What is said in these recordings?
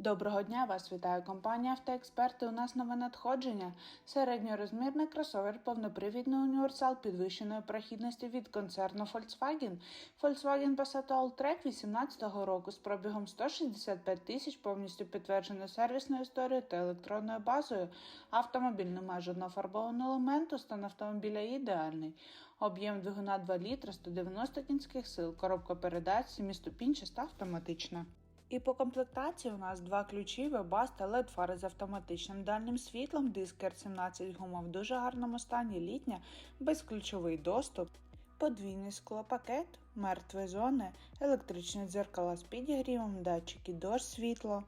Доброго дня, вас вітає компанія Автоексперти. У нас нове надходження. Середньорозмірний кросовер повнопривідний універсал підвищеної прохідності від концерну Volkswagen. Volkswagen Passat Alltrack 2018 року з пробігом 165 тисяч, повністю підтвердженою сервісною історією та електронною базою. Автомобіль не має жодного фарбованого елементу, стан автомобіля ідеальний. Об'єм двигуна 2 літра, 190 кінських сил, коробка передач, 7-ступінчаста автоматична. І по комплектації у нас два ключі, вебас та led фари з автоматичним дальнім світлом, диск R17 гума в дуже гарному стані, літня, безключовий доступ, подвійний склопакет, мертві зони, електричні дзеркала з підігрівом, датчики дощ світло.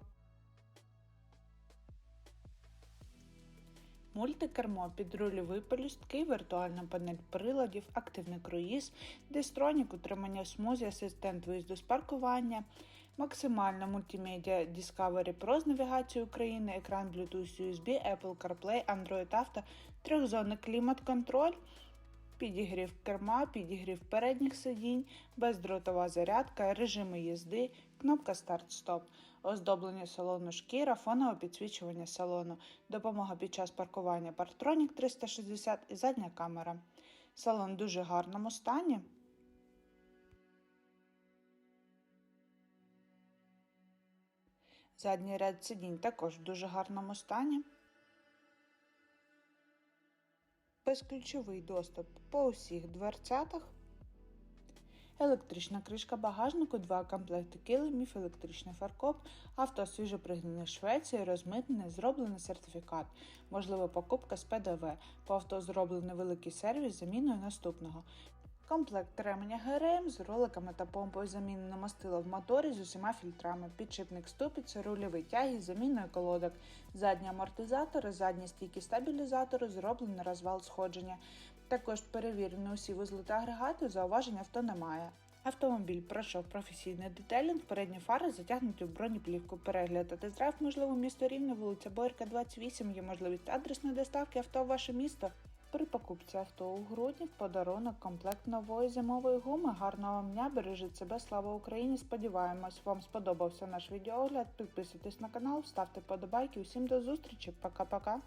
Мультикермо, підрульові полюстки, віртуальна панель приладів, активний круїз, дистронік, утримання в смузі, асистент виїзду з паркування, максимальна мультимедіа Discovery Pro з навігацією України, екран Bluetooth USB, Apple CarPlay, Android Auto, трьохзонний клімат-контроль, підігрів керма, підігрів передніх сидінь, бездротова зарядка, режими їзди, кнопка старт-стоп, оздоблення салону шкіра, фонове підсвічування салону, допомога під час паркування Partronic 360 і задня камера. Салон в дуже гарному стані. Задній ряд сидінь також в дуже гарному стані. Безключовий доступ по усіх дверцятах. Електрична кришка багажнику, два комплекти килимів, електричний фаркоп, авто свіжо пригнане в Швеції, розмитнене, зроблений сертифікат, можлива покупка з ПДВ. По авто зроблений великий сервіс заміною наступного. Комплект ременя ГРМ з роликами та помпою замінено мастила в моторі з усіма фільтрами, підшипник ступиці, рульовий тяги з заміною колодок, задні амортизатори, задні стійки стабілізатору, зроблений розвал сходження. Також перевірені усі вузли та агрегати, зауважень авто немає. Автомобіль пройшов професійний детелінг, передні фари затягнуті в бронеплівку. Перегляд та тест-драйв можливо місто Рівне, вулиця Бойка, 28, є можливість адресної доставки авто в ваше місто. При покупці авто у грудні в подарунок комплект нової зимової гуми. Гарного вам дня, бережіть себе, слава Україні! Сподіваємось, вам сподобався наш відеоогляд. Підписуйтесь на канал, ставте подобайки. Усім до зустрічі, пока-пока!